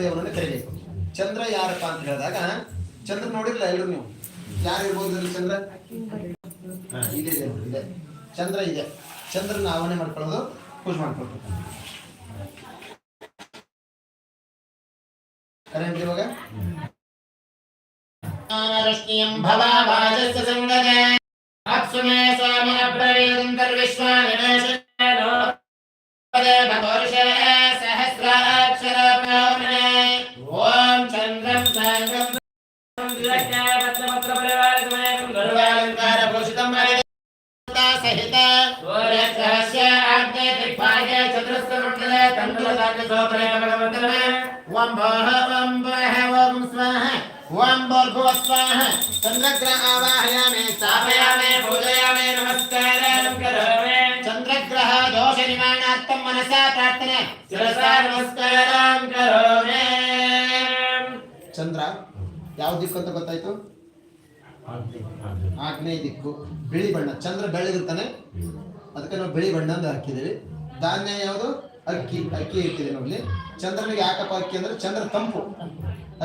ದೇವರನ್ನು ಕರಿಬೇಕು ಚಂದ್ರ ಯಾರಪ್ಪ ಅಂತ ಹೇಳಿದಾಗ, ಚಂದ್ರ ನೋಡಿರಲ್ಲ ಎಲ್ಲರೂ ನೀವು? ಯಾರು ಇರ್ಬೋದು ಚಂದ್ರ? ಇದೆ ಇದೆ. ಚಂದ್ರ ಇದೆ. ಚಂದ್ರನ ಆವರಣೆ ಮಾಡ್ಕೊಳ್ಳೋದು, ಪೂಜೆ ಮಾಡ್ಕೊಳ್ಬೇಕು. ಕರೆಂಟ್ ಇವಾಗ? ರಶ್ಮಿಯಂ ಭವಾಭಾಜಸ್ಯ ಸಂಗದೆ ಅಪ್ಸುಮೇ ಸ್ವಾಮಿ ಅಬ್ರವೀದಂತರ್ವಿಶ್ವ ॐ चन्द्रं साङ्गं सर्वालङ्कारभूषितं सहित सूर्यग्रहस्य आग्ने दिग्भागे चतुरस्रमण्डले तण्डुलदाग्रसोपरे भगवन्तमे ॐ भोः ॐ भोः ॐ स्वाहा। ॐ भूर्भुवः स्वाहा। चन्द्रग्रह आवाहयामि स्थापयामि पूजयामि नमस्कारं। मनसा प्रार्थने शिरसा नमस्कारं करोमि ಚಂದ್ರ ಯಾವ ದಿಕ್ಕು ಅಂತ ಗೊತ್ತಾಯ್ತು ಆಗ್ನೇಯ ದಿಕ್ಕು ಬಿಳಿ ಬಣ್ಣ ಚಂದ್ರ ಬೆಳ್ಳಗಿರ್ತಾನೆ ಅದಕ್ಕೆ ನಾವು ಬಿಳಿ ಬಣ್ಣ ಅಂತ ಹಾಕಿದ್ದೀವಿ ಧಾನ್ಯ ಯಾವುದು ಅಕ್ಕಿ ಅಕ್ಕಿ ಇಟ್ಟಿದೆ ನಾವಿಲ್ಲಿ ಚಂದ್ರನಿಗೆ ಯಾಕಪ್ಪ ಅಕ್ಕಿ ಅಂದ್ರೆ ಚಂದ್ರ ತಂಪು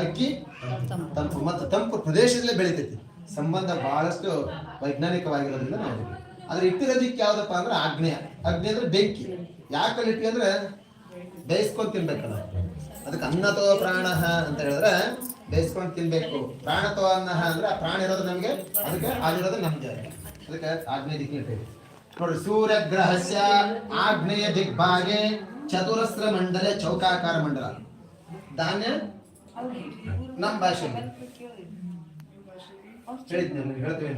ಅಕ್ಕಿ ತಂಪು ಮತ್ತು ತಂಪು ಪ್ರದೇಶದಲ್ಲೇ ಬೆಳಿತೈತಿ ಸಂಬಂಧ ಬಹಳಷ್ಟು ವೈಜ್ಞಾನಿಕವಾಗಿರೋದ್ರಿಂದ ನಾವು ಆದ್ರೆ ಇಟ್ಟಿರೋ ದಿಕ್ಕು ಯಾವ್ದಪ್ಪ ಅಂದ್ರೆ ಆಗ್ನೇಯ ಆಗ್ನೇಯ ಅಂದ್ರೆ ಬೆಂಕಿ ಯಾಕಲ್ಲಿ ಇಟ್ಟಿ ಅಂದ್ರೆ ಬೇಯಿಸ್ಕೊಂಡು ತಿನ್ಬೇಕಲ್ಲ. ಅದಕ್ಕೆ ಅನ್ನತೋ ಪ್ರಾಣ ಅಂತ ಹೇಳಿದ್ರೆ ಬೇಯಿಸ್ಕೊಂಡು ತಿನ್ಬೇಕು. ಪ್ರಾಣತೋ ಅನ್ನ ಅಂದ್ರೆ ಆ ಪ್ರಾಣ ಇರೋದು ನಮ್ಗೆ, ಅದಕ್ಕೆ ಆಗಿರೋದು ನಮ್ಗೆ. ಅದಕ್ಕೆ ಆಗ್ನೇಯ ದಿಕ್ಕಿನ ನೋಡ್ರಿ ಸೂರ್ಯ ಗ್ರಹಸ್ಯ ಆಗ್ನೇಯ ದಿಗ್ಭಾಗೆ ಚತುರಸ್ರ ಮಂಡಲ ಚೌಕಾಕಾರ ಮಂಡಲ. ಧಾನ್ಯ? ನಮ್ಮ ಭಾಷೆ. ಹೇಳಿದ್ನಿ ನಿಮ್ಗೆ ಹೇಳ್ತೇವೆ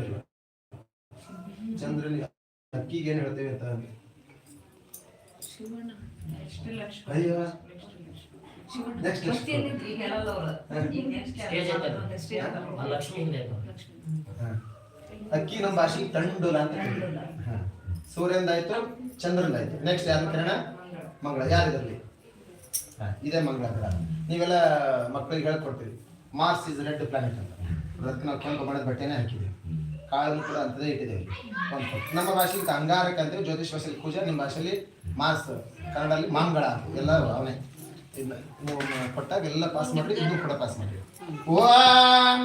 ಚಂದ್ರನಿಗೆ ಅಕ್ಕಿಗೆ ಏನು ಹೇಳ್ತೇವೆ ಅಂತ. ಅಯ್ಯೋ. ನೆಕ್ಸ್ಟ್ ಲಕ್ಷ್ಮಿ ಅಕ್ಕಿ ನಮ್ಮ ಭಾಷೆಗೆ ತಂಡುಲ ಅಂತ ಕರೀತಾರೆ. ಹಾ. ಸೂರ್ಯಂದಾಯ್ತು ಚಂದ್ರಂದಾಯ್ತು ನೆಕ್ಸ್ಟ್ ಯಾರು ಕಿರಣ ಮಂಗಳ. ಯಾರಿದ್ರಲ್ಲಿ ಇದೇ ಮಂಗಳ ಗ್ರಹ ನೀವೆಲ್ಲ ಮಕ್ಕಳಿಗೆ ಹೇಳ್ಕೊಡ್ತೀವಿ ಮಾರ್ಸ್ ಇಸ್ ರೆಡ್ ಪ್ಲಾನೆಟ್ ಅಂತ. ಅದಕ್ಕೆ ನಾವು ಕೆಂಪು ಬಣ್ಣದ ಬಟ್ಟೆನೇ ಹಾಕಿದ್ದೀವಿ. ಕಾಳನ್ನು ಕೂಡ ಅಂತದೇ ಇಟ್ಟಿದ್ದೇವೆ. ಕೆಂಪು. ನಮ್ಮ ಭಾಷೆಗೆ ಅಂಗಾರಕ್ಕೆ ಅಂತೀವಿ ಜ್ಯೋತಿಷ್ ಭಾಷೆಯಲ್ಲಿ ಪೂಜಾ. ನಿಮ್ಮ ಭಾಷೆಯಲ್ಲಿ ಮಾರ್ಸ್, ಕನ್ನಡಲ್ಲಿ ಮಾನ್ಗಳ ಎಲ್ಲರೂ ಅವನೇ. ಇಲ್ಲ ನೀವು ಕೊಟ್ಟಾಗ ಎಲ್ಲ ಪಾಸ್ ಮಾಡ್ರಿ ಇದು ಕೂಡ ಪಾಸ್ ಮಾಡ್ರಿ. ಓಂ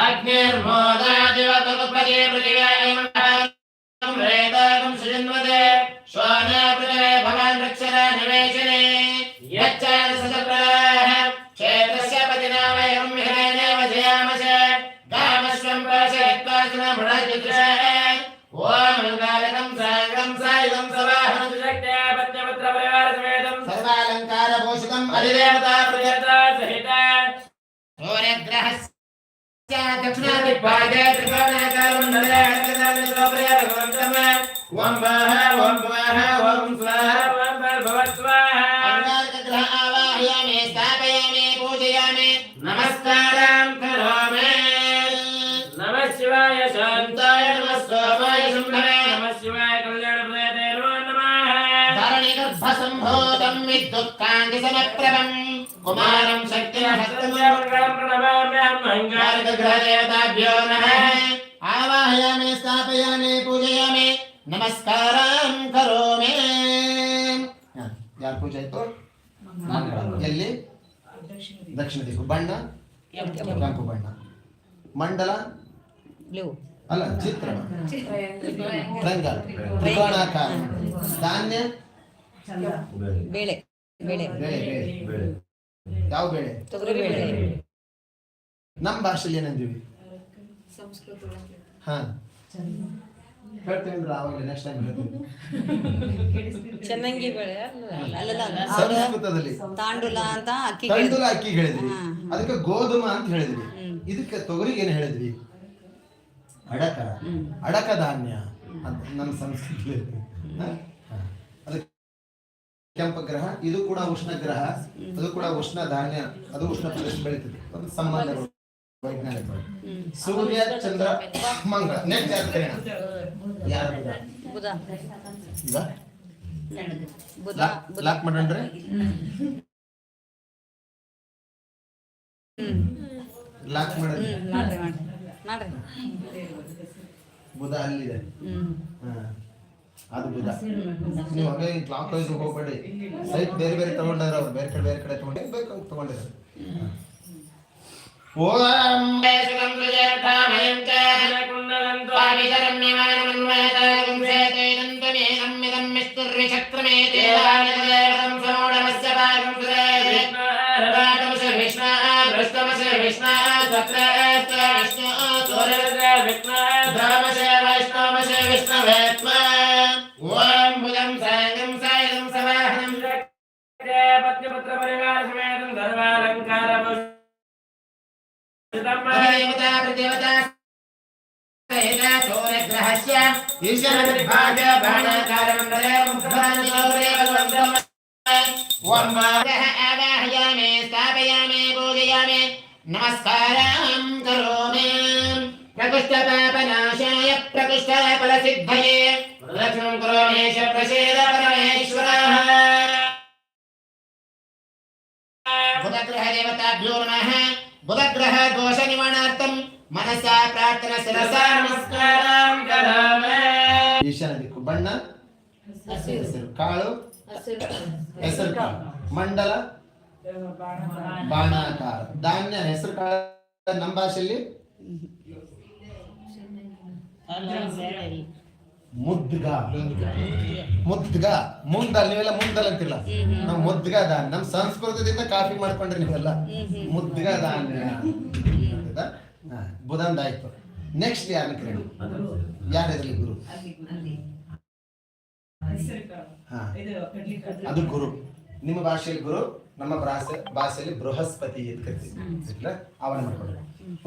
ಆಗ್ನೇರ್ಮೋದ ದೇವತಪದೇ ಪೃಥಿವ್ಯಾಯಂ ವೇದಾಗಂ ಸುಜನ್ಮದೆ ಶ್ವಾನ ಪೃಥಿವೆ ಭವಾನ್ ರಕ್ಷರ ನಿವೇಶನೆ. ಯಚ್ಚಾರ ಸದಪ್ರಾಹ, ಕ್ಷೇತ್ರಸ್ಯ ಪತಿನಾಮಯಂ ಹಿರೇದೇವ అధిదేవతా సుజత్రా సహిత సూర్యగ్రహస్య దక్షిణాది పాదే త్రికోణాకారం నరయాణకదాని లోపర్యాద గోంతమ ఓం వాహ ఓం వాహ ఓం స్వాహ ఓం భవ స్వాహ धरणिगर्भसम्भूतं विद्युत्कान्तिसमप्रभम् कुमारं शक्तिमहस्तमङ्गलं प्रणमाम्यहम् अङ्गारकग्रहदेवताभ्यो नमः आवाहयामि स्थापयामि पूजयामि नमस्कारं करोमि ಯಾರು ಪೂಜೆ ಆಯ್ತು ಎಲ್ಲಿ ದಕ್ಷಿಣ ದಿಕ್ಕು ಬಣ್ಣ ಕೆಂಪು ಬಣ್ಣ ಮಂಡಲ ಬ್ಲೂ ಅಲ್ಲ ಚಿತ್ರ ಟ್ರಂಗಲ್ ತ್ರಿಕೋಣಾಕಾರ ಧಾನ್ಯ ಬೇಳೆ. ಬೇಳೆ ಬೇಳೆ. ಬೇಳೆ ಯಾವ ಬೇಳೆ? ತೊಗರಿ ಬೇಳೆ. ನಮ್ಮ ಭಾಷೆಯಲ್ಲಿ ಏನಂತೀವಿ? ಹಾ. ಹೇಳ್ತೀವಿ ಅಂದ್ರೆ ಆವಾಗಲೇ ನೆಕ್ಸ್ಟ್ ಟೈಮ್ ಹೇಳ್ತೀವಿ ಚೆನ್ನಾಗಿ ಬೇಳೆ ಅಲ್ಲಲ್ಲ ಅವ್ರು ಸಂಸ್ಕೃತದಲ್ಲಿ. ತಾಂಡುಲ ಅಂತ ಅಕ್ಕಿ ತಂಡುಲ ಅಕ್ಕಿ ಹೇಳಿದ್ವಿ. ಅದಕ್ಕೆ ಗೋಧುಮ ಅಂತ ಹೇಳಿದ್ವಿ. ಇದಕ್ಕೆ ತೊಗರಿಗೆ ಏನು ಹೇಳಿದ್ವಿ? ಅಡಕ. ಅಡಕ ಧಾನ್ಯ ಅಂತ. ನಮ್ಮ ಸಂಸ್ಕೃತಿ ಕೆಂಪ ಗ್ರಹ ಇದು ಕೂಡ ಉಷ್ಣ ಗ್ರಹ ಅದು ಕೂಡ ಉಷ್ಣ ಧಾನ್ಯ ಅದು ಉಷ್ಣ ಪ್ರದೇಶ ಬೆಳೀತದೆ. ಒಂದು ಸಂಬಂಧಗಳು ವೈಜ್ಞಾನಿಕ. ಸೂರ್ಯ ಚಂದ್ರ ಮಂಗಳ. ನೆಕ್ಸ್ಟ್ ಯಾರು ಯಾರು ಬುಧ? ಬುಧ. ಲಾಕ್ ಮಾಡ್ರಿ ಲಾಕ್ ಮಾಡ್ರಿ ಬುಧ ಅಲ್ಲಿದೆ. ಹಾ. ಅದು ಭುಜ ನೀವು ಹಾಗೆ ಕ್ಲಾಕ್ ವೈಸ್ ಹೋಗ್ಬೇಡಿ ಸೈಟ್ ಬೇರೆ ಬೇರೆ ತಗೊಂಡಿರೋ ಅವ್ರು ಬೇರೆ ಕಡೆ ಬೇರೆ ಕಡೆ ತಗೊಂಡು ಬೇಕು ತಗೊಂಡಿರೋ విష్ణు విష్ణు విష్ణు విష్ణు सर्वालंकार देवता प्रदेवता चोरग्रहस्य ईश्वरभाग बाणाकार मण्डले मुखभानुरे भगवन्तम् वर्मादः आवाहयामि प्रकृष्टपापनाशाय प्रकृष्टफलसिद्धये प्रदक्षिणं करोमि प्रसेद परमेश्वरः बुधग्रहदेवताभ्यो नमः बुधग्रह दोष निवारणार्थं मनसा प्रार्थना शिरसा नमस्कारं करोमि ಈಶಾನ ದಿಕ್ಕು ಬಣ್ಣ ಹೆಸರು ಕಾಳು ಹೆಸರು ಕಾಳು ಮಂಡಲ ಬಾಣಾಕಾರ ಧಾನ್ಯ ಹೆಸರು ಕಾಳು ನಮ್ಮ ಭಾಷೆಯಲ್ಲಿ ಮುದ್ಗ. ಮುದ್ಗ. ಮುಂದ ನೀವೆಲ್ಲ ಮುಂದಲ್ಲ ಅಂತಿಲ್ಲ ನಾವು ಮುದ್ಗ ದಾನ್. ನಮ್ ಸಂಸ್ಕೃತದಿಂದ ಕಾಫಿ ಮಾಡ್ಕೊಂಡ್ರಿ ನೀವೆಲ್ಲ ಮುದ್ಗ ದಾನ್. ಬುಧಂದ ಆಯ್ತು. ನೆಕ್ಸ್ಟ್ ಯಾರ ಕೇಳಿ ಯಾರಿದ್ರಲ್ಲಿ ಗುರು? ಅದು ಗುರು. ನಿಮ್ಮ ಭಾಷೆಯಲ್ಲಿ ಗುರು ನಮ್ಮ ಭಾಷೆ ಭಾಷೆಯಲ್ಲಿ ಬೃಹಸ್ಪತಿ ಅಂತ ಕರಿತೀವಿ. ಅವನ ಮಾಡ್ಕೊಡ್ರಿ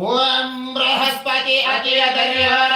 ಓಂ ಬೃಹಸ್ಪತಿ ಅತಿಯ ಧನ್ಯವಾದ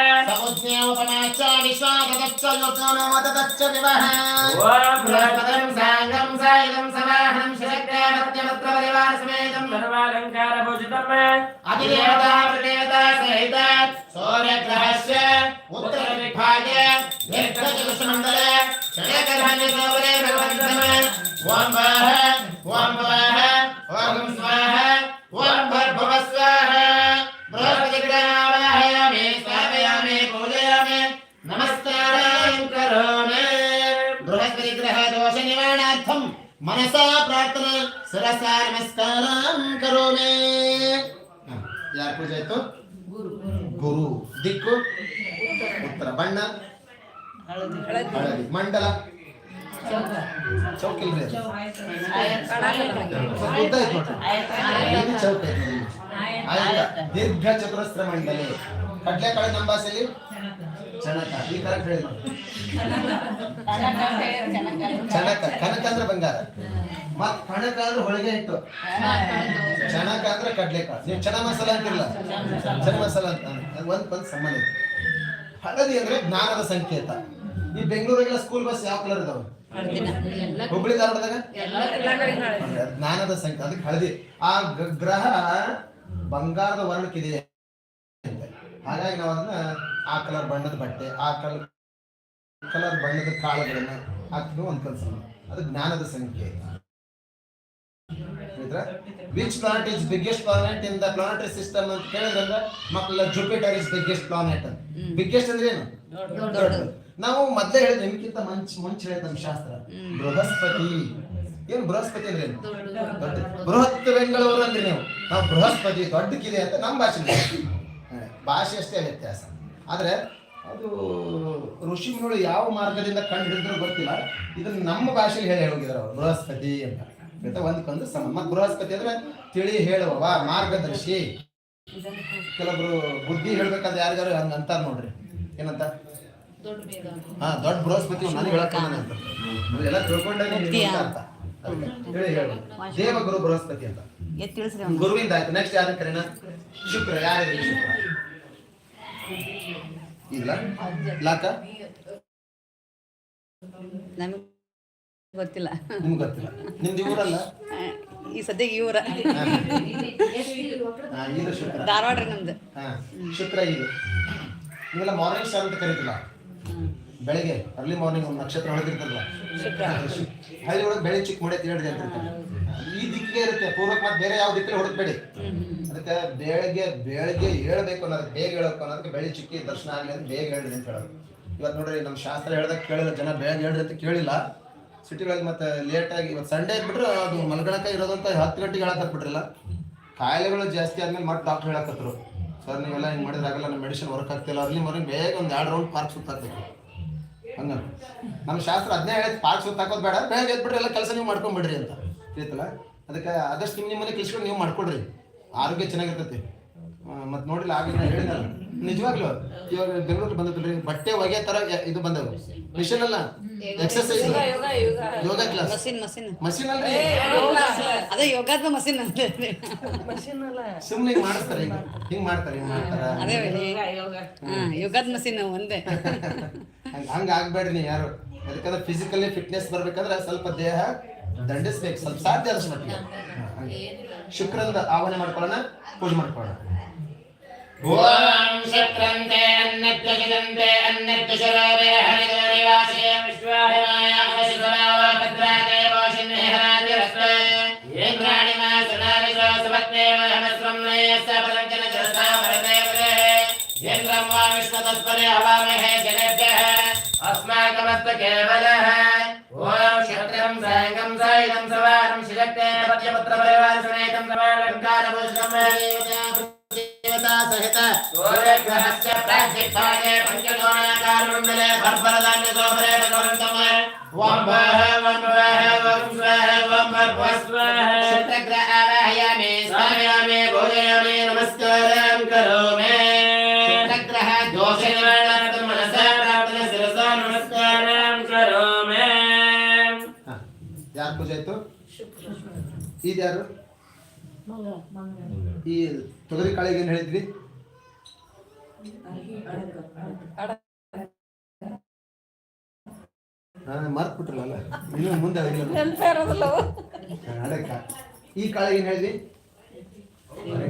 लोकोनो मदतच्च विवः बृहस्पतिं साङ्गं सायुधं समाहनं शशक्रामत्यमत्र परिवारसमेतं अधिदेवता प्रतिदेवता सहित सूर्यग्रहस्य उत्तरविभागे दीर्घचतुष्मण्डले षडकधान्यसौरे भगवन्तम ॐ वाह ॐ वाह ॐ स्वाहा। मनसा प्रार्थना शिरसा नमस्कारं करोमि ಯಾರ ಪೂಜೆ ಆಯ್ತು ಗುರು ದಿಕ್ಕು ಉತ್ತರ ಬಣ್ಣ ಹಳದಿ ಮಂಡಲ ಚೌಕಿಲ್ರಿ ಅದು. ಸ್ವಲ್ಪ ಉದ್ದ ಐತ್ ನೋಡ್ರಿ. ಇದು ಚೌಕ ಐತ್ ನೋಡಿ. ಆಯ್ತಾ ದೀರ್ಘ ಚತುರಸ್ರ ಮಂಡಲೆ ಕಡ್ಲೆಕಾಳು ನಮ್ಮ ಭಾಷೆಯಲ್ಲಿ ಚಣಕ ಈ ಕರೆಕ್ಟ್ ಹೇಳಿ. ಚಣಕ ಕನಕ ಅಂದ್ರೆ ಬಂಗಾರ. ಮತ್ ಕಣಕ ಅಂದ್ರೆ ಹೊಳಗೆ ಇತ್ತು ಚಣಕ ಅಂದ್ರೆ ಕಡ್ಲೆಕಾಳು. ನೀವು ಚನ ಮಸಾಲ ಅಂತಿರಲ್ಲ? ಚನ ಮಸಾಲ ಅಂತ. ಒಂದ್ ಒಂದ್ ಸಂಬಂಧ ಇದೆ ಹಳದಿ ಅಂದ್ರೆ ಜ್ಞಾನದ ಸಂಕೇತ. ಈ ಬೆಂಗಳೂರಿಗೆಲ್ಲ ಸ್ಕೂಲ್ ಬಸ್ ಯಾವ ಕಲರ್ ಇದಾವೆ? ಹುಬ್ಳಿ ಧಾರವಾಡದಾಗ? ಜ್ಞಾನದ ಸಂಕೇತ. ಅದಕ್ಕೆ ಹಳದಿ. ಆ ಗ್ರಹ ಬಂಗಾರದ ವರ್ಣಕ್ಕಿದೆ. ಹಾಗಾಗಿ ನಾವು ಅದನ್ನ ಆ ಕಲರ್ ಬಣ್ಣದ ಬಟ್ಟೆ ಆ ಕಲರ್ ಕಲರ್ ಬಣ್ಣದ ಕಾಳುಗಳನ್ನು ಹಾಕಿದ್ರು ಒಂದು ಕೆಲಸ ಅದು ಜ್ಞಾನದ ಸಂಖ್ಯೆ. Which planet is biggest planet in the planetary system ಅಂತ ಕೇಳಿದ್ರೆ ಮಕ್ಕಳ ಜುಪಿಟರ್ ಇಸ್ ಬಿಗ್ಗೆಸ್ಟ್ ಪ್ಲಾನೆಟ್ ಅಂತ. ಬಿಗ್ಗೆಸ್ಟ್ ಅಂದ್ರೆ ಏನು? ನಾವು ಮೊದಲೇ ಹೇಳಿದ್ವಿ ನಿಮ್ಗಿಂತ ಮಂಚ್ ಮುಂಚೆ ಹೇಳಿದ ನಮ್ಮ ಶಾಸ್ತ್ರ. ಬೃಹಸ್ಪತಿ. ಏನು ಬೃಹಸ್ಪತಿ ಅಂದ್ರೆ ಬೃಹತ್ ಬೆಂಗಳೂರು ಅಂದ್ರೆ ನೀವು. ನಾವು ಬೃಹಸ್ಪತಿ ದೊಡ್ಡ ದೊಡ್ಡಕ್ಕಿದೆ ಅಂತ ನಮ್ಮ ಭಾಷೆ ಭಾಷೆ ಅಷ್ಟೇ ವ್ಯತ್ಯಾಸ. ಆದ್ರೆ ಅದು ಋಷಿಮುನಿಗಳು ಯಾವ ಮಾರ್ಗದಿಂದ ಕಂಡು ಹಿಡಿದ್ರು ಗೊತ್ತಿಲ್ಲ. ಇದನ್ನು ನಮ್ಮ ಭಾಷೆಯಲ್ಲಿ ಹೇಳಿ ಹೋಗಿದ್ದಾರೆ ಅವರು ಬೃಹಸ್ಪತಿ ಅಂತ. ಆಯ್ತಾ ಒಂದಕ್ಕೊಂದು ಸಮ ಮತ್ತು ಬೃಹಸ್ಪತಿ ಅಂದ್ರೆ ತಿಳಿ ಹೇಳುವವ ಮಾರ್ಗದರ್ಶಿ. ಕೆಲವೊಬ್ರು ಬುದ್ಧಿ ಹೇಳ್ಬೇಕಾದ್ರೆ ಯಾರಿಗಾರು ಹಂಗ ಅಂತಾರ ನೋಡ್ರಿ. ಏನಂತ? ಹಾ ದೊಡ್ಡ ಬೃಹಸ್ಪತಿ ನಾನು ಅಂತ. ಎಲ್ಲ ತಿಳ್ಕೊಂಡಾಗ. ಅಂತ ದೇವಗುರು ಬೃಹಸ್ಪತಿ ಅಂತ. ಗುರುವಿಂದ ಆಯ್ತು. ನೆಕ್ಸ್ಟ್ ಯಾರು ಕರೆನ? ಶುಕ್ರ. ಯಾರು ಶುಕ್ರ? ಇಲ್ಲ? ಲಾಕ? ನಮಗೆ ಗೊತ್ತಿಲ್ಲ. ನಿಮ್ಗೆ ಗೊತ್ತಿಲ್ಲ. ನಿಮ್ದು ಊರಲ್ಲ? ಈ ಸದ್ಯಕ್ಕೆ ಇವ್ರ ಹಾ, ಇದು ಶುಕ್ರ. ಧಾರವಾಡ ರೀ ನಮ್ದು. ಹಾ ಶುಕ್ರ ಇದು ನೀವೆಲ್ಲ ಮಾರ್ನಿಂಗ್ ಸ್ಟಾರ್ ಅಂತ ಕರೀತಿಲ್ಲ? ಬೆಳಿಗ್ಗೆ ಅರ್ಲಿ ಮಾರ್ನಿಂಗ್ ಒಂದು ನಕ್ಷತ್ರ ಹೊಡೆದಿರ್ತಾರಲ್ಲ ಹಳ್ಳಿ ಒಳಗೆ ಬೆಳೆ ಚಿಕ್ಕ ಮೊಡೆ ಅಂತ ಇರ್ತಾರೆ. ಈ ದಿಕ್ಕಿಗೆ ಇರುತ್ತೆ. ಪೂರ್ವಕ್ಕೆ ಮತ್ತೆ ಬೇರೆ ಯಾವ ದಿಕ್ಕಲ್ಲಿ ಹುಡುಕ್ಬೇಡಿ. ಅದಕ್ಕೆ ಬೆಳಗ್ಗೆ ಬೆಳಗ್ಗೆ ಹೇಳ್ಬೇಕು ಅನ್ನೋದಕ್ಕೆ ಬೇಗ ಹೇಳಬೇಕು ಅನ್ನೋದಕ್ಕೆ ಬೆಳಿ ಚಿಕ್ಕಿ ದರ್ಶನ ಆಗಲಿ ಅಂತ ಬೇಗ ಹೇಳ್ರಿ ಅಂತ ಹೇಳೋದು. ಇವತ್ತು ನೋಡ್ರಿ ನಮ್ಮ ಶಾಸ್ತ್ರ ಹೇಳ್ದಾಗ ಕೇಳಿಲ್ಲ ಜನ ಬೇಗ ಹೇಳ್ರಿ ಅಂತ ಕೇಳಿಲ್ಲ. ಸಿಟಿಗಳಲ್ಲಿ ಮತ್ತೆ ಲೇಟಾಗಿ ಇವತ್ತು ಸಂಡೇ ಇದ್ಬಿಟ್ರೆ ಅದು ಮಲಗಣಕ ಇರೋದಂತ ಹತ್ತು ಗಂಟೆಗೆ ಹೇಳಕತ್ಬಿಟ್ರಲ್ಲ ಕಾಯಿಲೆಗಳು ಜಾಸ್ತಿ ಆದ್ಮೇಲೆ ಮತ್ತೆ ಡಾಕ್ಟರ್ ಹೇಳಕತ್ತರು ಸರ್, ನೀವೆಲ್ಲ ಹಿಂಗೆ ಮಾಡಿದ್ರೆ ಆಗಲ್ಲ ನಮ್ಮ ಮೆಡಿಸಿನ್ ವರ್ಕ್ ಆಗ್ತಿಲ್ಲ. ಅಲ್ಲಿ ಮರಿ ಬೇಗ ಒಂದು ಎರಡು ರೌಂಡ್ ಪಾರ್ಕ್ ಸುತ್ತಾಕ್ಬೇಕು. ಹಂಗ ನಮ್ಮ ಶಾಸ್ತ್ರ ಅದನ್ನೇ ಹೇಳಿದ್ ಪಾರ್ಕ್ ಸುತ್ತಾಕೋದು ಬೇಡ. ಬೇಗ ಎದ್ಬಿಟ್ರೆ ಎಲ್ಲ ಕೆಲಸ ನೀವು ಮಾಡ್ಕೊಂಬಿಡ್ರಿ ಅಂತ. ತಿಳಿತಲ್ಲ ಅದಕ್ಕೆ ಆದಷ್ಟು ನಿಮ್ಮ ನಿಮ್ಮನೆ ಕೆಲಸಗಳು ನೀವು ಮಾಡ್ಕೊಡ್ರಿ. ಆರೋಗ್ಯ ಚೆನ್ನಾಗಿರ್ತೈತಿ. ಮತ್ತೆ ನೋಡಿಲ್ಲ ಆಗ ಹೇಳಿದಲ್ಲ. ನಿಜವಾಗ್ಲು ಇವಾಗ ಬೆಂಗಳೂರಿಗೆ ಬಂದ್ರಿ ಬಟ್ಟೆ ಒಗೆ ತರ ಇದು ಬಂದವು. ಮಿಷನ್ ಅಲ್ಲ? ಎಕ್ಸರ್ಸೈಸ್ ಯೋಗ ಕ್ಲಾಸ್ ಮಷಿನ್ ಅಲ್ರಿ? ಅದೇ ಯೋಗಾದ ಮಷಿನ್ ಸುಮ್ಮನೆ ಹಿಂಗ್ ಮಾಡಿಸ್ತಾರೆ ಹಿಂಗ ಹಿಂಗ್ ಮಾಡ್ತಾರೆ ಹಿಂಗ್ ಮಾಡ್ತಾರ. ಅದೇ ಹಾ ಯೋಗಾದ ಮಷಿನ್ ಒಂದೇ. ಹಂಗ ಹಂಗ ಆಗ್ಬೇಡ್ರಿ ಯಾರು. ಅದಕ್ಕಂದ್ರೆ ಫಿಸಿಕಲಿ ಫಿಟ್ನೆಸ್ ಬರ್ಬೇಕಂದ್ರೆ ಸ್ವಲ್ಪ ದೇಹ ದಂಡಿಸ್ಬೇಕು. ಸ್ವಲ್ಪ ಸಾಧ್ಯ ಆದಷ್ಟು ಮಟ್ಟಿಗೆ ಶುಕ್ರಂದ ಆಹ್ವಾನ ಮಾಡ್ಕೊಳ್ಳೋಣ ಪೂಜೆ ಮಾಡ್ಕೊಳ್ಳೋಣ. ಓಂ ಶಕ್ರಂತೆ ಅನ್ನತ್ಯಜಿದಂತೆ ಹರಿದೋರಿ ವಾಸಿಯ ವಿಶ್ವಾಹಿಮಾಯ ಶಿವರಾವ ಭದ್ರಾತೆ ಹರಾಜಿ ಹರಾತಿರಸ್ತೆ ಇಂದ್ರಾಣಿ ಮಾ ಸುನಾರಿ ಸುಭಕ್ತೆ ಮಹಮಸ್ವಂ ನಯಸ್ಸ ಪದಂಚನ ಜರತಾ ಭರತೆ ಪದೇ ಇಂದ್ರಂ ವಾ ವಿಶ್ವತತ್ಪರೆ ಹವಾಮಹೇ ಜನೇಭ್ಯಃ अस्माकमस्तके बलः ॐ क्षत्रं सायङ्कं सायिदं सवानं शिरक्तेन पद्यपत्रपरिवारसमेतं सहित सूर्यग्रहस्य प्राज्यभागे पञ्चकोणाकारमण्डले भर्भरदान्यसोपरे भगवन्तम् वं वः वं वः वं स्वः वं भर्भस्वः शतग्र आवाहयामि स्वामयामि भोजयामि नमस्कारं करोमि। ಇದು ಯಾರು ಈ ತೊಗರಿ ಕಾಳಿಗೆ ಏನ್ ಹೇಳಿದ್ವಿ ಹಾ ಮರ್ತ್ ಬಿಟ್ರಲ್ಲ ಇನ್ನು ಮುಂದೆ ಅಡಕ ಈ ಕಾಳಿಗೆ ಏನ್ ಹೇಳಿದ್ವಿ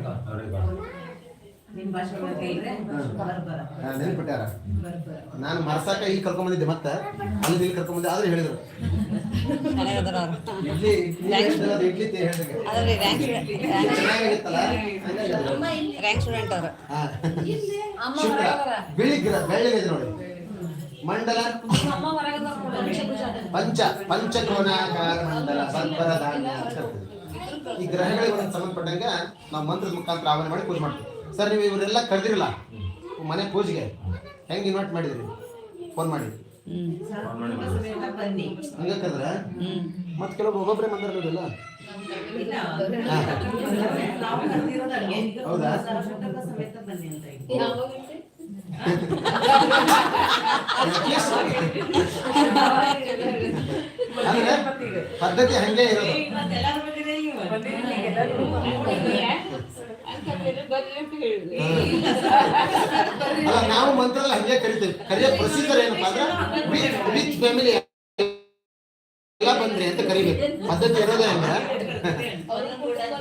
ಹಾ, ನೆನ್ಪಿಟ್ಟಾರ ನಾನು ಮರ್ಸಾಕ ಈಗ ಕರ್ಕೊಂಡ್ ಬಂದಿದ್ದೆ ಮತ್ತೆ. ಅಲ್ಲಿ ಇಲ್ಲಿ ಕರ್ಕೊಂಡ್ ಬಂದೆ ಆದ್ರೆ ಹೇಳಿದ್ರು. ಇಡ್ಲಿ ಇಡ್ಲಿ ಹೇಳಿದ್ರು, ಅದು ಇಡ್ಲಿ ಅಂತ ಹೇಳಿದ್ರು ಅದ್ರಿ ರ್ಯಾಂಕ್ ಚೆನ್ನಾಗಿತ್ತಲ್ಲ? ಹಂಗಾಗಿ ಹೇಳಿದ್ರು. ರ್ಯಾಂಕ್ ಸ್ಟೂಡೆಂಟ್ ಅವ್ರು. ಹಾ. ಶುಕ್ರ. ಬಿಳಿ ಗ್ರಹ ಬೆಳ್ಳಗಿದೆ ನೋಡಿ. ಮಂಡಲ. ಪಂಚ ಪಂಚಕೋನಾಕಾರ ಮಂಡಲ ಸರ್ಪರ ಧಾನ್ಯ. ಈ ಗ್ರಹಗಳಿಗೆ ಸಂಬಂಧಪಟ್ಟಂಗೆ ಸಂಬಂಧಪಟ್ಟಂಗ ನಾವು ಮಂತ್ರದ ಮುಖಾಂತರ ಆವರಣೆ ಮಾಡಿ ಪೂಜೆ ಮಾಡ್ತೀವಿ. ಸರ್, ನೀವು ಇವರೆಲ್ಲ ಕರೆದಿರಲ್ಲ ಮನೆ ಪೂಜೆಗೆ. ಹೆಂಗ್ ಇನ್ವೈಟ್ ಮಾಡಿದ್ರಿ? ಫೋನ್ ಮಾಡಿ. ಹಂಗ ಕರೆದ್ರ? ಮತ್ತೆ ಕೆಲವು ಒಬ್ಬೊಬ್ಬರೇ ಬಂದಿರೋದಿಲ್ಲ ಹೌದಾ? ಪದ್ಧತಿ ಹಂಗೆ ಇರೋದು. ನಾವು ಮಂತ್ರದಲ್ಲಿ ಹಂಗೆ ಕರಿತೀವಿ. ಕರಿಯೋ ಪ್ರೊಸೀಜರ್ ಏನಪ್ಪಾ ಅಂದ್ರೆ ವಿತ್ ಫ್ಯಾಮಿಲಿ ಎಲ್ಲ ಬಂದ್ರಿ ಅಂತ ಕರಿಬೇಕು. ಪದ್ಧತಿ ಇರೋದೇ ಅಂದ್ರೆ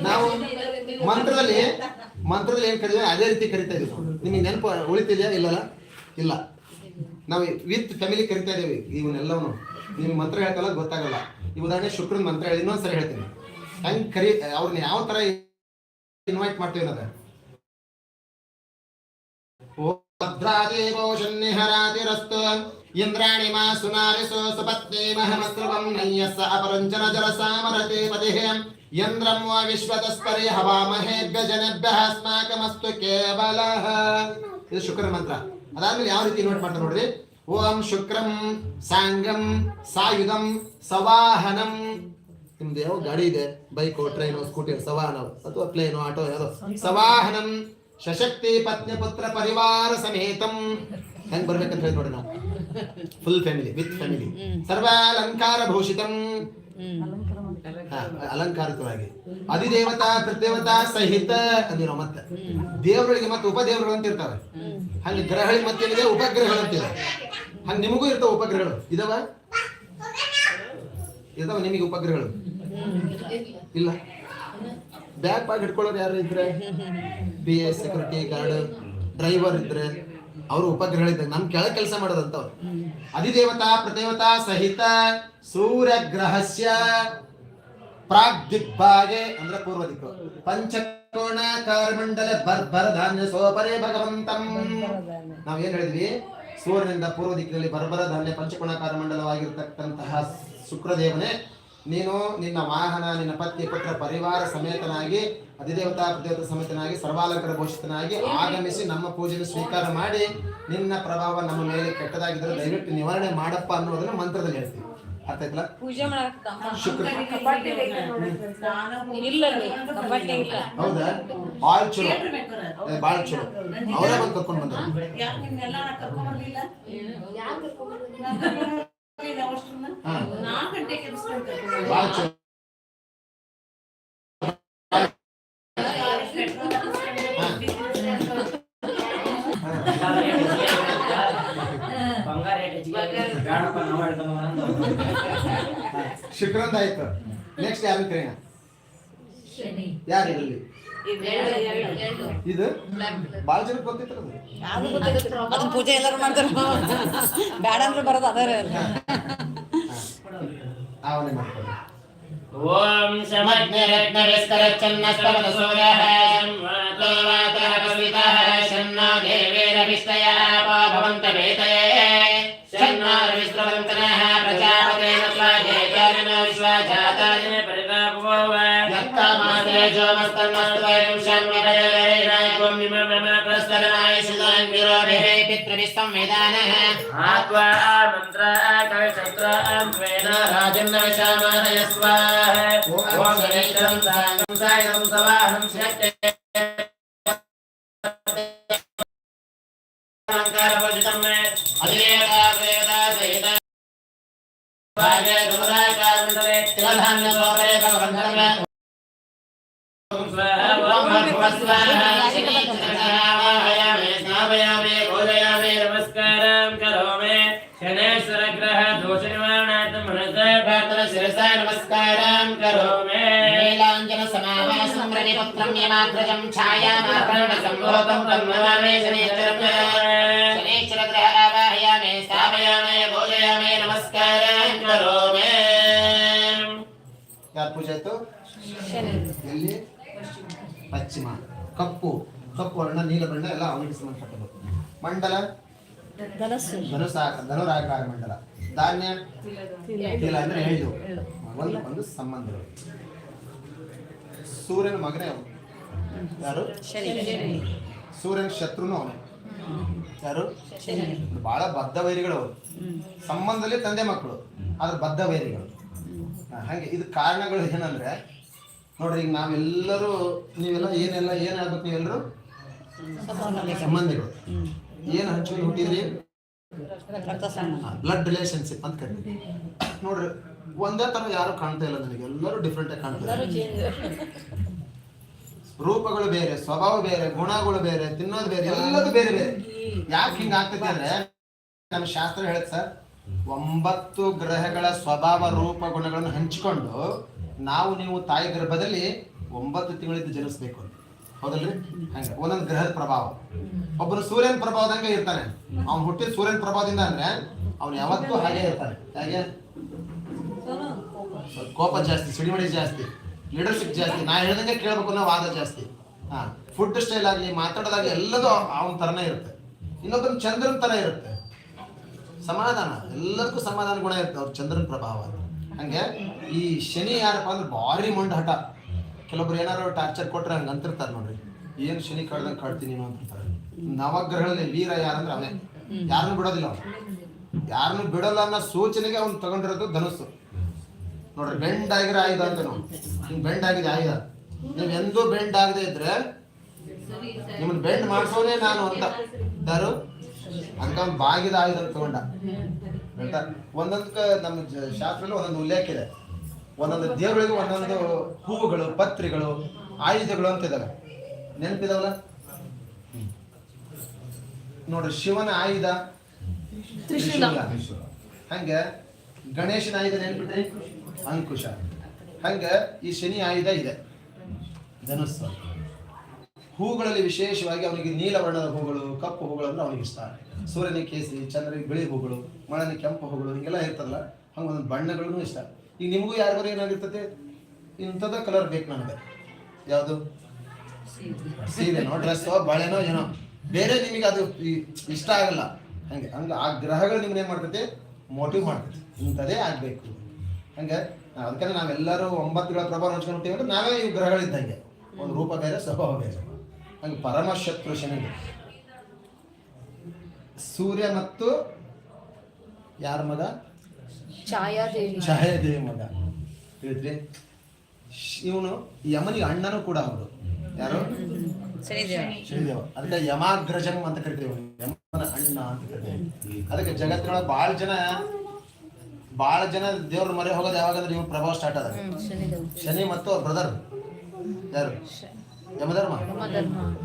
ನಾವು ಮಂತ್ರದಲ್ಲಿ ಮಂತ್ರದಲ್ಲಿ ಏನ್ ಕರೀತೀವಿ ಅದೇ ರೀತಿ ಕರಿತಾ ಇದೀವಿ. ನಿಮಗೆ ನೆನಪು ಉಳಿತಿದ್ಯಾ? ಇಲ್ಲ ಇಲ್ಲ. ನಾವು ವಿತ್ ಫ್ಯಾಮಿಲಿ ಕರಿತಾ ಇದೀವಿ. ಇವನ್ನೆಲ್ಲವನು ನಿಮ್ಗೆ ಮಂತ್ರ ಹೇಳ್ತಲ್ಲ, ಗೊತ್ತಾಗಲ್ಲ. ಈ ಉದಾಹರಣೆ ಶುಕ್ರನ ಮಂತ್ರ ಹೇಳಿ ಇನ್ನೊಂದ್ಸರಿ ಹೇಳ್ತೀನಿ. ಹೆಂಗ್ ಕರಿ ಅವ್ರನ್ನ ಯಾವ ತರ ಇನ್ವೈಟ್ ಮಾಡ್ತೀವಿ ಅದ ಭದ್ರಾದೇವೋಷನ್ನಿಹರಾತಿರಸ್ತು ಇಂದ್ರಾಣಿ ಮಾ ಸುನಾರಿಸು ಸುಪತ್ನಿ ಮಹಮಸ್ರವಂ ನಯ್ಯಸ ಅಪರಂಜನ ಜರ ಸಾಮರತೆ ಪದಿಃ ಯಂದ್ರಂ ವಾ ವಿಶ್ವತಸ್ಪರಿ ಹವಾಮಹೇಭ್ಯ ಜನೇಭ್ಯಃ ಅಸ್ಮಾಕಮಸ್ತು ಕೇವಲಃ. ಇದು ಶುಕ್ರ ಮಂತ್ರ. ಅದಾದ್ಮೇಲೆ ಯಾವ ರೀತಿ ಇನ್ವೈಟ್ ಮಾಡ್ತಾರೆ ನೋಡ್ರಿ? ಓಂ ಶುಕ್ರಂ, ಸಾಂಗಂ, ಸಾಯುಧಂ, ಸವಾಹನಂ ನಿಮ್ದು ಯಾವ ಗಾಡಿ ಇದೆ? ಬೈಕು ಟ್ರೈನು ಸ್ಕೂಟಿ ಸವಾಹನ ಅಥವಾ ಪ್ಲೇನೋ ಆಟೋ ಯಾವುದೋ. ಸವಾಹನಂ ಸಶಕ್ತಿ ಪತ್ನಿ ಪುತ್ರ ಪರಿವಾರ ಸಮೇತಂ. ಹೆಂಗ್ ಬರ್ಬೇಕಂತ ಹೇಳಿ ನೋಡಿ ನಾವು. ಫುಲ್ ಫ್ಯಾಮಿಲಿ ವಿತ್ ಫ್ಯಾಮಿಲಿ ಸರ್ವಾಲಂಕಾರ ಭೂಷಿತಂ. ಅಲಂಕಾರಿಕವಾಗಿ. ಅಲಂಕಾರಿತವಾಗಿ ಅಧಿದೇವತಾ ಪ್ರತಿದೇವತಾ ಸಹಿತ ಅಂದಿರೋ ಮತ್ತೆ. ದೇವರುಗಳಿಗೆ ಮತ್ತೆ ಉಪದೇವರುಗಳು ಅಂತ ಇರ್ತಾವೆ ಹಂಗೆ ಗ್ರಹಗಳಿಗೆ ಮತ್ತೆ ಉಪಗ್ರಹಗಳು ಅಂತಿದೆ ಹಂಗೆ ನಿಮಗೂ ಇರ್ತಾವ ಉಪಗ್ರಹಗಳು. ಇದಾವ? ಇದಾವ ನಿಮಗೆ ಉಪಗ್ರಹಗಳು? ಇಲ್ಲ. ಬ್ಯಾಗ್ ಬ್ಯಾಗ್ ಹಿಡ್ಕೊಳ್ಳೋರು ಯಾರು ಇದ್ರೆ? B S security guard driver ಇದ್ರೆ ಅವರು ಉಪಗ್ರಹಗಳಿದ್ರೆ. ನಮ್ ಕೆಳಗೆ ಕೆಲಸ ಮಾಡೋದಂತವ್ರು. ಅಧಿದೇವತಾ, ಪ್ರದೇವತಾ ಸಹಿತ ಸೂರ್ಯಗ್ರಹಸ್ಯ ಗ್ರಹಸ್ಯ ಪ್ರಾಗ್ದಿಗ್ಭಾಗೆ ಅಂದ್ರೆ ಪೂರ್ವ ದಿಕ್ಕು. ಪಂಚಕೋಣ ಕಾರ್ಮಂಡಲ ಬರ್ಬರ ಧಾನ್ಯ ಸೋಪರೇ ಭಗವಂತಂ. ನಾವ್ ಏನ್ ಹೇಳಿದ್ವಿ? ಸೂರ್ಯನಿಂದ ಪೂರ್ವ ದಿಕ್ಕಿನಲ್ಲಿ ಬರ್ಬರ ಧಾನ್ಯ ಪಂಚಕುಣಾಕಾರ ಮಂಡಲವಾಗಿರ್ತಕ್ಕಂತಹ ಶುಕ್ರದೇವನೇ, ನೀನು ನಿನ್ನ ವಾಹನ, ನಿನ್ನ ಪತ್ನಿ ಪುತ್ರ ಪರಿವಾರ ಸಮೇತನಾಗಿ, ಅಧಿದೇವತಾ ಪ್ರದೇವತಾ ಸಮೇತನಾಗಿ, ಸರ್ವಾಲಂಕಾರ ಘೋಷಿತನಾಗಿ ಆಗಮಿಸಿ ನಮ್ಮ ಪೂಜೆಯನ್ನು ಸ್ವೀಕಾರ ಮಾಡಿ, ನಿನ್ನ ಪ್ರಭಾವ ನಮ್ಮ ಮೇಲೆ ಕೆಟ್ಟದಾಗಿದ್ದರೆ ದಯವಿಟ್ಟು ನಿವಾರಣೆ ಮಾಡಪ್ಪ ಅನ್ನೋದನ್ನು ಮಂತ್ರದಲ್ಲಿ ಹೇಳ್ತೀವಿ ಅರ್ಥ ಆಯ್ತಲ್ಲ ಪೂಜೆ ಮಾಡಕ್ ಶುಕ್ರ. ಇಲ್ಲ ಇಲ್ಲ ಹೌದಾ? ಭಾಳ ಚಲೋ. ಭಾಳ ಚಲೋ. ಅವರೇ ಬಂದು ಕರ್ಕೊಂಡು ಬಂದರು? ಭಾಳ ಚಲೋ. ಶುಕ್ರಂದ ಆಯ್ತು. ನೆಕ್ಸ್ಟ್ ಯಾರು ಕ್ರಯಣ ಯಾರು ಇರಲಿ ಇದು? ಬಾಳ ಜನಕ್ಕೆ ಗೊತ್ತಿತ್ತು ಪೂಜೆ ಎಲ್ಲರೂ ಮಾಡ್ತಾರ. ಬ್ಯಾಡ ಅಂದ್ರೆ ಬರೋದು ಅದರ ಆವನೆ ಮಾಡ್ಕೊಳ್ಳಿ. ಓಂ ಸಮಗ್ನರತ್ನರಸ್ಕರ ಚನ್ನ ಸ್ತವದ ಸೂರ್ಯಃ ಸಂವಾತೋ ಶನ್ನ ಶನ್ನೋ ದೇವೇರವಿಷ್ಟಯಾ ಭವಂತ ವೇತಯೇ विश्ववन्तनः प्रजापतेन स्वाधेचारिण विश्वाजातारिण परितापो वा दत्तामासे जोमस्तन्मस्तवैंशन्मदयरैरायकुम्बिमप्रस्तरमायुषदान्विरोभिः पितृभिस्संविधानः आत्वा मन्त्र कविशत्र अम्वेन राजन्नविशामानय स्वाः ॐ गणेशं साङ्गं सायं सवाहं शक्ते। अलङ्कारभूषितं स्थापयामि भोजयामि नमस्कारं करोमि शनैश्वरग्रहदोषनिवारणार्थं मनसशिरसा नमस्कारं करोमि नीलाञ्जनसमावासम्रतिपत्रं नियमाग्रजं छायामाभरणसम्भोगं तन्नमामि शनैश्वरग्रह शनैश्वरग्रह स्थापयामि पूजयामि नमस्कारं करोमि ಯಾರು ಪೂಜೆ ಆಯ್ತು ಎಲ್ಲಿ ಪಶ್ಚಿಮ ಕಪ್ಪು ಕಪ್ಪು ವರ್ಣ ನೀಲ ಬಣ್ಣ ಎಲ್ಲ ಅವನಿಗೆ ಸಂಬಂಧಪಟ್ಟದ್ದು ಮಂಡಲ ಧನಸ್ಸು ಧನುಸಾಕ ಧನುರಾಕಾರ ಮಂಡಲ ಧಾನ್ಯ ತಿಲ ಅಂದ್ರೆ ಎಳ್ಳು ಒಂದು ಒಂದು ಸಂಬಂಧಗಳು ಸೂರ್ಯನ ಮಗನೇ ಅವನು ಯಾರು ಶನಿ ಸೂರ್ಯನ ಶತ್ರುನು ಅವನೇ ಯಾರು? ಬಹಳ ಬದ್ಧ ವೈರಿಗಳು ಸಂಬಂಧದಲ್ಲಿ ತಂದೆ ಮಕ್ಕಳು, ಆದ್ರೆ ಬದ್ಧ ವೈರಿಗಳು. ಹಾಗೆ ಇದು ಕಾರಣಗಳು ಏನಂದ್ರೆ, ನೋಡ್ರಿ, ಈಗ ನಾವೆಲ್ಲರೂ, ನೀವೆಲ್ಲ ಏನೆಲ್ಲ, ಏನ್ ಹೇಳ್ಬೇಕು ಎಲ್ಲರೂ ಸಂಬಂಧಿಗಳು. ಏನ್ ಹಚ್ಚಿ ಹುಟ್ಟಿದ್ರಿ? ಬ್ಲಡ್ ರಿಲೇಶನ್ಶಿಪ್ ಅಂತ ಕರಿತೀವಿ ನೋಡ್ರಿ, ಒಂದೇ ತರ ಯಾರು ಕಾಣ್ತಾ ಇಲ್ಲ ನನಗೆ. ಎಲ್ಲರೂ ಡಿಫ್ರೆಂಟ್ ಆಗಿ ಕಾಣ್ತಾರೆ ರೂಪಗಳು ಬೇರೆ ಸ್ವಭಾವ ಬೇರೆ ಗುಣಗಳು ಬೇರೆ ತಿನ್ನೋದು ಬೇರೆ ಎಲ್ಲದು ಬೇರೆ ಬೇರೆ. ಯಾಕೆ ಹಿಂಗ ಆಗ್ತದೆ ಅಂದ್ರೆ ನಮ್ಮ ಶಾಸ್ತ್ರ ಹೇಳುತ್ತೆ ಸರ್ ಒಂಬತ್ತು ಗ್ರಹಗಳ ಸ್ವಭಾವ ರೂಪ ಗುಣಗಳನ್ನು ಹಂಚಿಕೊಂಡು ನಾವು ನೀವು ತಾಯಿ ಗರ್ಭದಲ್ಲಿ ಒಂಬತ್ತು ತಿಂಗಳಿದ್ದು ಜನಿಸ್ಬೇಕು ಅಂತ. ಹೌದಲ್ರಿ? ಹಂಗೆ ಒಂದೊಂದು ಗ್ರಹದ ಪ್ರಭಾವ. ಒಬ್ಬರು ಸೂರ್ಯನ ಪ್ರಭಾವದಂಗೆ ಇರ್ತಾನೆ. ಅವ್ನು ಹುಟ್ಟಿದ ಸೂರ್ಯನ ಪ್ರಭಾವದಿಂದ ಅಂದ್ರೆ ಅವ್ನು ಯಾವತ್ತೂ ಹಾಗೆ ಇರ್ತಾನೆ. ಹಾಗೆ? ಕೋಪ ಜಾಸ್ತಿ ಸಿಡಿಮಡಿ ಜಾಸ್ತಿ. ಲೀಡರ್ಶಿಪ್ ಜಾಸ್ತಿ. ನಾ ಹೇಳ್ದಂಗೆ ಕೇಳ್ಬೇಕು ಅನ್ನೋ ವಾದ ಜಾಸ್ತಿ. ಹಾ ಫುಡ್ ಸ್ಟೈಲ್ ಆಗಲಿ ಮಾತಾಡೋದಾಗ್ಲಿ ಎಲ್ಲದೂ ಅವನ ಥರನೇ ಇರುತ್ತೆ. ಇನ್ನೊಬ್ಬನ ಚಂದ್ರನ ಥರ ಇರುತ್ತೆ. ಸಮಾಧಾನ. ಎಲ್ಲದಕ್ಕೂ ಸಮಾಧಾನ ಗುಣ ಇರುತ್ತೆ ಅವ್ರ ಚಂದ್ರನ ಪ್ರಭಾವ. ಹಂಗೆ ಈ ಶನಿ ಯಾರಪ್ಪ ಅಂದ್ರೆ ಭಾರಿ ಮಂಡ್ ಹಠ ಕೆಲವೊಬ್ರು ಏನಾರು ಟಾರ್ಚರ್ ಕೊಟ್ರೆ ಹಂಗೆ ಅಂತಿರ್ತಾರೆ ನೋಡ್ರಿ. ಏನು ಶನಿ ಕಳ್ದಂಗೆ ಕಾಡ್ತೀನಿ ನೀನು ಅಂತಿರ್ತಾರೆ. ನವಗ್ರಹಗಳಲ್ಲಿ ವೀರ ಯಾರಂದ್ರೆ ಅವನೇ. ಯಾರನ್ನು ಬಿಡೋದಿಲ್ಲ ಅವನು. ಯಾರನ್ನು ಬಿಡಲ್ಲ ಅನ್ನೋ ಸೂಚನೆಗೆ ಅವ್ನು ತಗೊಂಡಿರೋದು ಧನುಸ್ಸು. ನೋಡ್ರಿ ಬೆಂಡ್ ಆಗಿರೋ ಆಯುಧ ಅಂತ ನಾವು ಹಿಂಗ್ ಬೆಂಡ್ ಆಗಿದೆ ಆಯುಧ. ನೀವು ಎಂದೂ ಬೆಂಡ್ ಆಗದೆ ಇದ್ರೆ ನಿಮ್ಮನ್ನ ಬೆಂಡ್ ಮಾಡಿಸೋನೇ ನಾನು ಅಂತ. ಯಾರು? ಅಂತ ಒಂದು ಬಾಗಿದ ಆಯುಧ ಅಂತ ತಗೊಂಡ. ಆಯ್ತಾ ಒಂದೊಂದು ನಮ್ಮ ಶಾಸ್ತ್ರದಲ್ಲಿ ಒಂದೊಂದು ಉಲ್ಲೇಖ ಇದೆ. ಒಂದೊಂದು ದೇವರಿಗೆ ಒಂದೊಂದು ಹೂವುಗಳು ಪತ್ರಿಗಳು ಆಯುಧಗಳು ಅಂತ ಇದಾವೆ. ನೆನಪಿದಾವಲ್ಲ. ನೋಡ್ರಿ ಶಿವನ ಆಯುಧ. ಹಂಗೆ ಗಣೇಶನ ಆಯುಧ ನೆನ್ಪಿಟ್ರಿ? ಅಂಕುಶ. ಹಂಗ ಈ ಶನಿ ಆಯುಧ ಇದೆ. ಧನುಸ್ಸು. ಹೂಗಳಲ್ಲಿ ವಿಶೇಷವಾಗಿ ಅವನಿಗೆ ನೀಲ ವರ್ಣದ ಹೂಗಳು, ಕಪ್ಪು ಹೂಗಳು ಅಂದ್ರೆ ಅವನಿಗೆ ಇಷ್ಟ. ಸೂರ್ಯನಿಗೆ ಕೇಸರಿ, ಚಂದ್ರನಿಗೆ ಬಿಳಿ ಹೂಗಳು ಮಳನಿಗೆ ಕೆಂಪು ಹೂಗಳು, ಹಿಂಗೆಲ್ಲ ಇರ್ತದಲ್ಲ, ಹಂಗೆ ಒಂದೊಂದು ಬಣ್ಣಗಳು ಇಷ್ಟ. ಈಗ ನಿಮಗೂ ಯಾರಿಗಾರು ಏನಾಗಿರ್ತದೆ ಇಂಥದ ಕಲರ್ ಬೇಕು ನನಗೆ. ಯಾವುದು? ಸೀರೆನೋ ಡ್ರೆಸ್ಸೋ ಬಳೆನೋ ಏನೋ. ಬೇರೆ ನಿಮಗೆ ಅದು ಇಷ್ಟ ಆಗಲ್ಲ. ಹಂಗೆ ಹಂಗೆ ಆ ಗ್ರಹಗಳು ನಿಮ್ಗೆ ಏನು ಮಾಡ್ತೈತೆ? ಮೋಟಿವ್ ಮಾಡ್ತೈತೆ. ಇಂಥದೇ ಆಗಬೇಕು. ಹಂಗೆ? ನಾವ್ ಅದಕ್ಕೆ ನಾವೆಲ್ಲರೂ ಒಂಬತ್ತುಗಳ ಪ್ರಭಾವ ಹಂಚ್ಕೊಂಡ್ತೀವಿ ಅಂದ್ರೆ ನಾವೇ ಈ ಗ್ರಹಗಳಿದ್ದಂಗೆ. ಒಂದು ರೂಪ ಬೇರೆ ಸ್ವಭಾವ ಬೇರೆ. ಹಂಗೆ ಪರಮಶತ್ರು ಶನಿಗೆ ಸೂರ್ಯ ಮತ್ತು ಯಾರ ಮಗ? ಛಾಯಾದೇವಿ. ಛಾಯಾದೇವಿ ಮಗ. ತಿಳಿದ್ರಿ? ಇವನು ಯಮನಿಗೆ ಅಣ್ಣನೂ ಕೂಡ ಹೌದು ಯಾರು? ಶನಿದೇವ. ಶನಿದೇವ. ಅದಕ್ಕೆ ಯಮಾಗ್ರಜಂ ಅಂತ ಕರಿತೀವಿ. ಯಮನ ಅಣ್ಣ ಅಂತ ಕರಿತೀವಿ. ಅದಕ್ಕೆ ಜಗತ್ತಿನೊಳಗೆ ಬಹಳ ಜನ ಭಾಳ ಜನ ದೇವ್ರ ಮರೆ ಹೋಗೋದು ಯಾವಾಗಂದ್ರೆ ಇವ್ರ ಪ್ರಭಾವ ಸ್ಟಾರ್ಟ್ ಅದ ಶನಿ ಮತ್ತು ಅವ್ರ ಬ್ರದರ್ ಯಾರು? ಯಮಧರ್ಮ.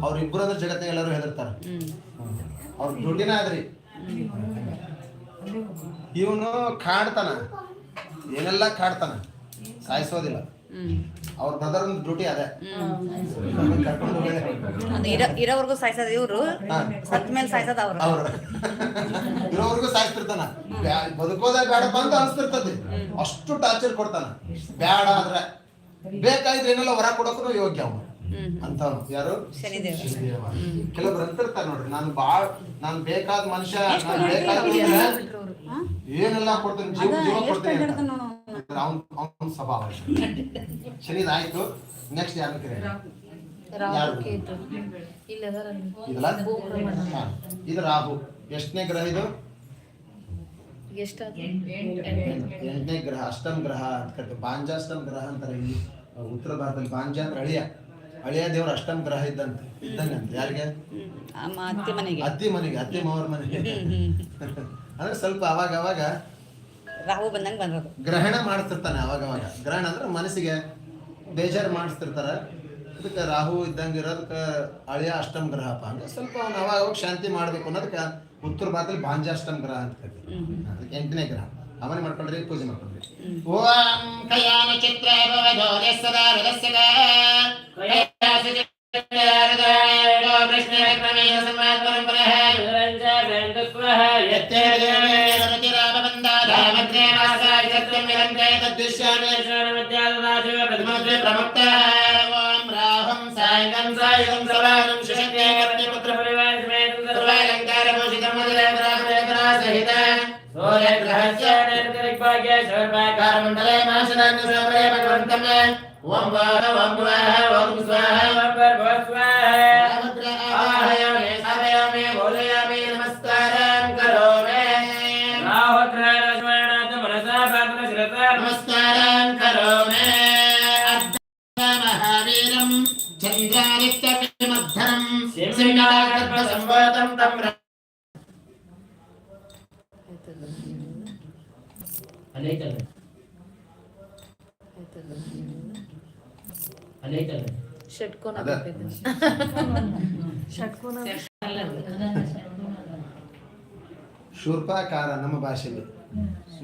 ಅವ್ರಿಬ್ರು ಅಂದ್ರೆ ಜಗತ್ತಿನ ಎಲ್ಲರೂ ಹೆದರ್ತಾರ. ಅವ್ರ ದುಡ್ಡಿನ ಆದ್ರಿ. ಇವನು ಕಾಡ್ತಾನ. ಏನೆಲ್ಲ ಕಾಡ್ತಾನ? ಸಾಯಿಸೋದಿಲ್ಲ ಅವ್ರ ಬ್ರದರ್ ಡ್ಯೂಟಿ ಅದೇ. ಕರ್ಕೊಂಡು ಇರೋವರೆಗೂ ಸಾಯ್ಸದ ಇವ್ರು. ಸತ್ ಮೇಲೆ ಸಾಯ್ಸದ ಅವ್ರು. ಅವ್ರ. ಇರೋವರೆಗೂ ಸಾಯ್ತಿರ್ತಾನ ಬ್ಯಾ- ಬದುಕೋದೇ ಬೇಡಪ್ಪ ಅಂತ ಅನ್ಸ್ತಿರ್ತದೆ. ಅಷ್ಟು ಟಾರ್ಚರ್ ಕೊಡ್ತಾನ. ಬೇಡ ಅಂದ್ರೆ ಬೇಕಾದ್ರೆ ಏನೆಲ್ಲ ಹೊರ ಕೊಡೋಕು ಯೋಗ್ಯ ಅವನು. ಅಂತ ಯಾರು. ಕೆಲವ್ರು ಅಂತಿರ್ತಾರೆ ನೋಡ್ರಿ. ನಾನು ಬಾಳ್ ನಾನು ಬೇಕಾದ ಮನುಷ್ಯ ನಾನು ಬೇಕಾದ ಹಾ? ಏನೆಲ್ಲ ಕೊಡ್ತೀನಿ? ಜೀವ ಜೀವ ಕೊಡ್ತೀನಿ ಸಭಾ ಅವ್ನ್ ಅವ್ನ್ ಸ್ವಭಾವ. ಶನಿದ ಆಯ್ತು ನೆಕ್ಸ್ಟ್ ಯಾರು ಕರೆ ಇದು ರಾಹು. ಎಷ್ಟನೇ ಗ್ರಹ ಇದು? ಎಂಟನೇ ಗ್ರಹ ಅಷ್ಟಮ ಗ್ರಹ ಅಂತ ಕರಿತೀವಿ ಬಾಂಜಾಷ್ಟಮ ಗ್ರಹ ಅಂತಾರೆ ಇಲ್ಲಿ. ಉತ್ತರ ಭಾರತದಲ್ಲಿ ಬಾಂಜ ಅಂದ್ರೆ ಅಳಿಯ. ಅಳಿಯ ದೇವ್ರ ಅಷ್ಟಮ ಗ್ರಹ ಇದ್ದಂತೆ ಇದ್ದಂಗೆ ಅಂತ. ಯಾರಿಗೆ? ಅತ್ತಿ ಮನೆಗೆ. ಅತ್ತಿ ಮನೆಗೆ ಅತ್ತಿ ಮಾವರ ಮನೆಗೆ. ಅಂದ್ರೆ ಸ್ವಲ್ಪ ಅವಾಗ ಅವಾಗ ರಾಹು ಬಂದಂಗೆ ಬಂದ್ರದು ಗ್ರಹಣ ಮಾಡಿಸ್ತಿರ್ತಾನೆ ಅವಾಗ ಅವಾಗ. ಗ್ರಹಣ ಅಂದ್ರೆ ಮನಸ್ಸಿಗೆ ಬೇಜಾರು ಮಾಡಿಸ್ತಿರ್ತಾರ. ಅದಕ್ಕೆ ರಾಹು ಇದ್ದಂಗೆ ಇರೋದಕ್ಕೆ ಅಳಿಯ ಅಷ್ಟಮ ಗ್ರಹಪ್ಪ ಅಂದ್ರೆ ಸ್ವಲ್ಪ ಅವ್ನು ಅವಾಗ ಅವಾಗ ಶಾಂತಿ ಮಾಡಬೇಕು ಅನ್ನೋದಕ್ಕೆ ಉತ್ತರ ಭಾರತದಲ್ಲಿ ಭಾಂಜಾಷ್ಟಮ ಗ್ರಹ ಅಂತ ಕರಿತೀವಿ ಅದಕ್ಕೆ ಎಂಟನೇ ಗ್ರಹ. ಅವನೇ ಮಾಡ್ಕೊಂಡ್ರಿ ಪೂಜೆ ಮಾಡ್ಕೊಂಡ್ರಿ. ಓಂ ಕಯಾನ ಚಿತ್ರ ஓம் வாக ஓம் வாக ஓம் சுவாக ಷಟ್ಕೋನ. ಷಟ್ಕೋನ ಶೂರ್ಪಾಕಾರ ನಮ್ಮ ಭಾಷೆಯಲ್ಲಿ.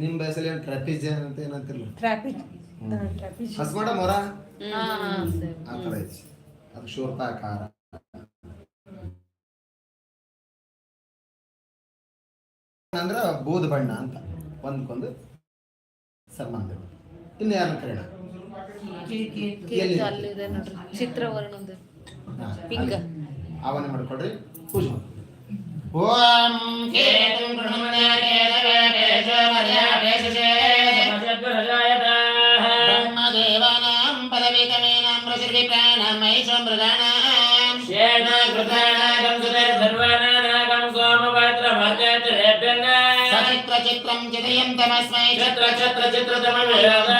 ನಿಮ್ಮ ಭಾಷೆಯಲ್ಲಿ ಏನು ಟ್ರಪಿಜಿಯನ್ ಅಂತ ಏನಂತಿರಲ್ಲ ಹಸ್ಮಾಡ ಮೊರ? ಹಾ ಹಾ ಆ ಥರ ಐತಿ. ಅದು ಶೂರ್ಪಾಕಾರ ಅಂದ್ರ ಬೂದ್ ಬಣ್ಣ ಅಂತ. ಒಂದ್ಕೊಂದು ಸಂಬಂಧ. ಇನ್ನು ಯಾರನ್ನ ಕರೆಯೋಣ? ಕೇತು ಅಲ್ಲಿದೆ ನೋಡ್ರಿ. ಚಿತ್ರವರ್ಣದ ಹಾ, ಪಿಂಕ್. ಅಲ್ಲಿ. ಪೂಜೆ ಓಂ ಕೇತುಂ ಗೃಹಮಣೇ ಕೇತವೇ ಕೇಶವರ್ಯಾ ಕೇಶಜೇ ಬ್ರಹ್ಮದೇವಾನಾಂ ಪದವಿತಮೇನಾಂ ಪ್ರಸಿದ್ಧಿಪ್ರಾಣಾಂ ಮಹಿಷಂ ಮೃಗಾಣಾಂ ಸಚಿತ್ರ ಚಿತ್ರಂ ಚಿದಯಂತಮಸ್ಮೈ. ಚಿತ್ರ ಚಿತ್ರ ಚಿತ್ರತಮವೇದ